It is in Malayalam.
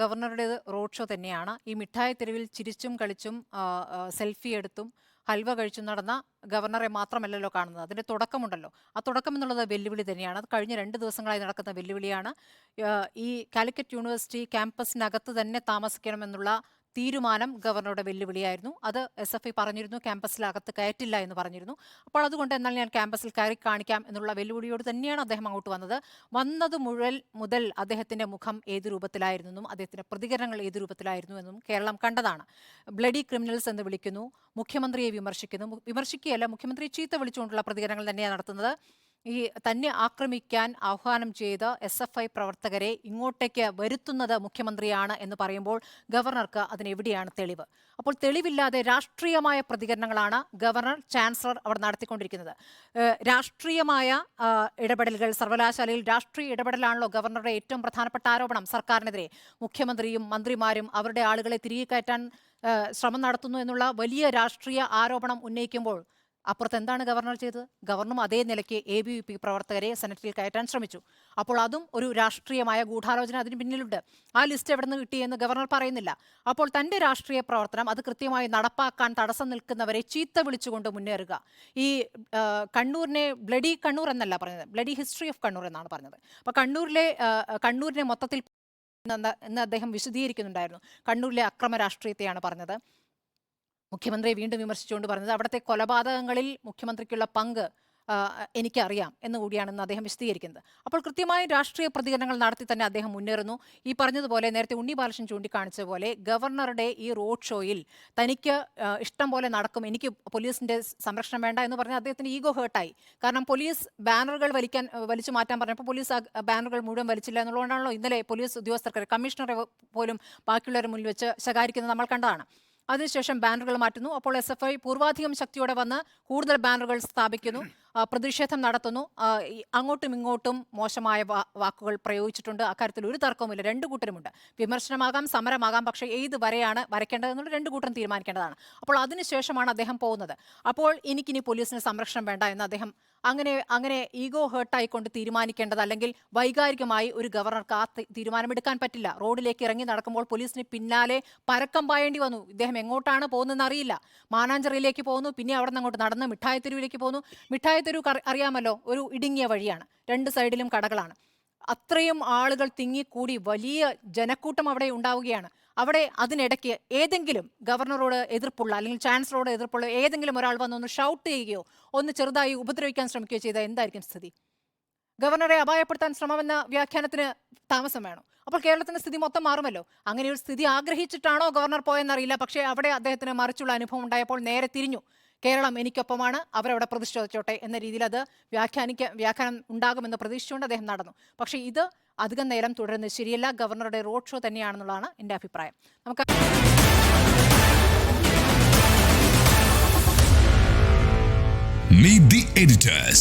ഗവർണറുടേത് റോഡ് ഷോ തന്നെയാണ്. ഈ മിഠായി തെരുവിൽ ചിരിച്ചും കളിച്ചും സെൽഫി എടുത്തും ഹൽവ കഴിച്ചും നടന്ന ഗവർണറെ മാത്രമല്ലല്ലോ കാണുന്നത്. അതിന്റെ തുടക്കമുണ്ടല്ലോ. ആ തുടക്കം എന്നുള്ളത് വെല്ലുവിളി തന്നെയാണ്. അത് കഴിഞ്ഞ രണ്ട് ദിവസങ്ങളായി നടക്കുന്ന വെല്ലുവിളിയാണ്. ഈ കാലിക്കറ്റ് യൂണിവേഴ്സിറ്റി ക്യാമ്പസിനകത്ത് തന്നെ താമസിക്കണമെന്നുള്ള തീരുമാനം ഗവർണറുടെ വെല്ലുവിളിയായിരുന്നു. അത് എസ് എഫ് ഐ പറഞ്ഞിരുന്നു ക്യാമ്പസിലകത്ത് കയറ്റില്ല എന്ന് പറഞ്ഞിരുന്നു. അപ്പോൾ അതുകൊണ്ട് എന്നാൽ ഞാൻ ക്യാമ്പസിൽ കയറി കാണിക്കാം എന്നുള്ള വെല്ലുവിളിയോട് തന്നെയാണ് അദ്ദേഹം അങ്ങോട്ട് വന്നത്. വന്നത് മുഴൽ മുതൽ അദ്ദേഹത്തിന്റെ മുഖം ഏത് രൂപത്തിലായിരുന്നു എന്നും അദ്ദേഹത്തിന്റെ പ്രതികരണങ്ങൾ ഏത് രൂപത്തിലായിരുന്നു എന്നും കേരളം കണ്ടതാണ്. ബ്ലഡി ക്രിമിനൽസ് എന്ന് വിളിക്കുന്നു മുഖ്യമന്ത്രിയെ വിമർശിക്കുന്നു. വിമർശിക്കുകയല്ല മുഖ്യമന്ത്രിയെ ചീത്ത വിളിച്ചുകൊണ്ടുള്ള പ്രതികരണങ്ങൾ തന്നെയാണ് നടത്തുന്നത്. ഈ തന്നെ ആക്രമിക്കാൻ ആഹ്വാനം ചെയ്ത എസ് എഫ് ഐ പ്രവർത്തകരെ ഇങ്ങോട്ടേക്ക് വരുത്തുന്നത് മുഖ്യമന്ത്രിയാണ് എന്ന് പറയുമ്പോൾ ഗവർണർക്ക് അതിനെവിടെയാണ് തെളിവ്? അപ്പോൾ തെളിവില്ലാതെ രാഷ്ട്രീയമായ പ്രതികരണങ്ങളാണ് ഗവർണർ ചാൻസലർ അവിടെ നടത്തിക്കൊണ്ടിരിക്കുന്നത്. രാഷ്ട്രീയമായ ഇടപെടലുകൾ സർവകലാശാലയിൽ രാഷ്ട്രീയ ഇടപെടലാണല്ലോ ഗവർണറുടെ ഏറ്റവും പ്രധാനപ്പെട്ട ആരോപണം സർക്കാരിനെതിരെ. മുഖ്യമന്ത്രിയും മന്ത്രിമാരും അവരുടെ ആളുകളെ തിരികെ കയറ്റാൻ ശ്രമം നടത്തുന്നു എന്നുള്ള വലിയ രാഷ്ട്രീയ ആരോപണം ഉന്നയിക്കുമ്പോൾ അപ്പുറത്ത് എന്താണ് ഗവർണർ ചെയ്തത്? ഗവർണറും അതേ നിലയ്ക്ക് എ ബി വി പി പ്രവർത്തകരെ സെനറ്റിൽ കയറ്റാൻ ശ്രമിച്ചു. അപ്പോൾ അതും ഒരു രാഷ്ട്രീയമായ ഗൂഢാലോചന അതിന് പിന്നിലുണ്ട്. ആ ലിസ്റ്റ് എവിടെ നിന്ന് കിട്ടിയെന്ന് ഗവർണർ പറയുന്നില്ല. അപ്പോൾ തന്റെ രാഷ്ട്രീയ പ്രവർത്തനം അത് കൃത്യമായി നടപ്പാക്കാൻ തടസ്സം നിൽക്കുന്നവരെ ചീത്ത വിളിച്ചുകൊണ്ട് മുന്നേറുക. ഈ കണ്ണൂരിനെ ബ്ലഡി കണ്ണൂർ എന്നല്ല പറഞ്ഞത് ബ്ലഡി ഹിസ്റ്ററി ഓഫ് കണ്ണൂർ എന്നാണ് പറഞ്ഞത് അപ്പോൾ കണ്ണൂരിലെ കണ്ണൂരിനെ മൊത്തത്തിൽ എന്ന് അദ്ദേഹം വിശദീകരിക്കുന്നുണ്ടായിരുന്നു. കണ്ണൂരിലെ അക്രമ രാഷ്ട്രീയത്തെയാണ് പറഞ്ഞത്. മുഖ്യമന്ത്രിയെ വീണ്ടും വിമർശിച്ചുകൊണ്ട് പറഞ്ഞത് അവിടുത്തെ കൊലപാതകങ്ങളിൽ മുഖ്യമന്ത്രിക്കുള്ള പങ്ക് എനിക്കറിയാം എന്ന് കൂടിയാണെന്ന് അദ്ദേഹം വിശദീകരിക്കുന്നത്. അപ്പോൾ കൃത്യമായ രാഷ്ട്രീയ പ്രതികരണങ്ങൾ നടത്തി തന്നെ അദ്ദേഹം മുന്നേറുന്നു. ഈ പറഞ്ഞതുപോലെ നേരത്തെ ഉണ്ണി ബാലകൃഷ്ണൻ ചൂണ്ടിക്കാണിച്ച പോലെ ഗവർണറുടെ ഈ റോഡ് ഷോയിൽ തനിക്ക് ഇഷ്ടം പോലെ നടക്കും എനിക്ക് പോലീസിന്റെ സംരക്ഷണം വേണ്ട എന്ന് പറഞ്ഞാൽ അദ്ദേഹത്തിന് ഈഗോ ഹേർട്ടായി. കാരണം പോലീസ് ബാനറുകൾ വലിക്കാൻ വലിച്ചു മാറ്റാൻ പറഞ്ഞപ്പോൾ പോലീസ് ബാനറുകൾ മുഴുവൻ വലിച്ചില്ല എന്നുള്ളതുകൊണ്ടാണല്ലോ ഇന്നലെ പോലീസ് ഉദ്യോഗസ്ഥർക്ക് കമ്മീഷണറെ പോലും ബാക്കിയുള്ളവരെ മുന്നിൽ വെച്ച് ശകാരിക്കുന്നത് നമ്മൾ കണ്ടതാണ്. അതിനുശേഷം ബാനറുകൾ മാറ്റുന്നു. അപ്പോൾ എസ് എഫ് ഐ പൂർവാധികം ശക്തിയോടെ വന്ന് കൂടുതൽ ബാനറുകൾ സ്ഥാപിക്കുന്നു. പ്രതിഷേധം നടത്തുന്നു. അങ്ങോട്ടും ഇങ്ങോട്ടും മോശമായ വാക്കുകൾ പ്രയോഗിച്ചിട്ടുണ്ട്. അക്കാര്യത്തിൽ ഒരു തർക്കവുമില്ല. രണ്ടു കൂട്ടരുമുണ്ട്. വിമർശനമാകാം സമരമാകാം. പക്ഷേ ഏത് വരെയാണ് വരയ്ക്കേണ്ടതെന്നുള്ള രണ്ടു കൂട്ടം തീരുമാനിക്കേണ്ടതാണ്. അപ്പോൾ അതിനുശേഷമാണ് അദ്ദേഹം പോകുന്നത്. അപ്പോൾ എനിക്കിനി പോലീസിന് സംരക്ഷണം വേണ്ട എന്ന് അദ്ദേഹം അങ്ങനെ അങ്ങനെ ഈഗോ ഹേർട്ടായിക്കൊണ്ട് തീരുമാനിക്കേണ്ടത് അല്ലെങ്കിൽ വൈകാരികമായി ഒരു ഗവർണർക്ക് ആ തീരുമാനമെടുക്കാൻ പറ്റില്ല. റോഡിലേക്ക് ഇറങ്ങി നടക്കുമ്പോൾ പോലീസിന് പിന്നാലെ പരക്കം പായേണ്ടി വന്നു. ഇദ്ദേഹം എങ്ങോട്ടാണ് പോകുന്നതെന്ന് അറിയില്ല. മാനാഞ്ചിറയിലേക്ക് പോകുന്നു. പിന്നെ അവിടെ നിന്ന് അങ്ങോട്ട് നടന്ന് മിഠായി തെരുവിലേക്ക് പോകുന്നു. മിഠായി കറി- അറിയാമല്ലോ ഒരു ഇടുങ്ങിയ വഴിയാണ്. രണ്ട് സൈഡിലും കടകളാണ്. അത്രയും ആളുകൾ തിങ്ങിക്കൂടി വലിയ ജനക്കൂട്ടം അവിടെ ഉണ്ടാവുകയാണ്. അവിടെ അതിനിടയ്ക്ക് ഏതെങ്കിലും ഗവർണറോട് എതിർപ്പുള്ള അല്ലെങ്കിൽ ചാൻസലറോട് എതിർപ്പുള്ള ഏതെങ്കിലും ഒരാൾ വന്ന് ഒന്ന് ഷൗട്ട് ചെയ്യുകയോ ഒന്ന് ചെറുതായി ഉപദ്രവിക്കാൻ ശ്രമിക്കുകയോ ചെയ്താൽ എന്തായിരിക്കും സ്ഥിതി? ഗവർണറെ അപായപ്പെടുത്താൻ ശ്രമമെന്ന വ്യാഖ്യാനത്തിന് താമസം വേണം. അപ്പോൾ കേരളത്തിന്റെ സ്ഥിതി മൊത്തം മാറുമല്ലോ. അങ്ങനെ ഒരു സ്ഥിതി ആഗ്രഹിച്ചിട്ടാണോ ഗവർണർ പോയെന്നറിയില്ല. പക്ഷേ അവിടെ അദ്ദേഹത്തിന് മറിച്ചുള്ള അനുഭവം ഉണ്ടായപ്പോൾ നേരെ തിരിഞ്ഞു. കേരളം എനിക്കൊപ്പമാണ് അവരവിടെ പ്രതിഷേധിച്ചോട്ടെ എന്ന രീതിയിൽ അത് വ്യാഖ്യാനിക്ക വ്യാഖ്യാനം ഉണ്ടാകുമെന്ന് പ്രതീക്ഷിച്ചുകൊണ്ട് അദ്ദേഹം നടന്നു പക്ഷേ ഇത് അധികം നേരം തുടരുന്നത് ശരിയല്ല ഗവർണറുടെ റോഡ് ഷോ തന്നെയാണെന്നുള്ളതാണ് എന്റെ അഭിപ്രായം നമുക്ക് Meet the editors.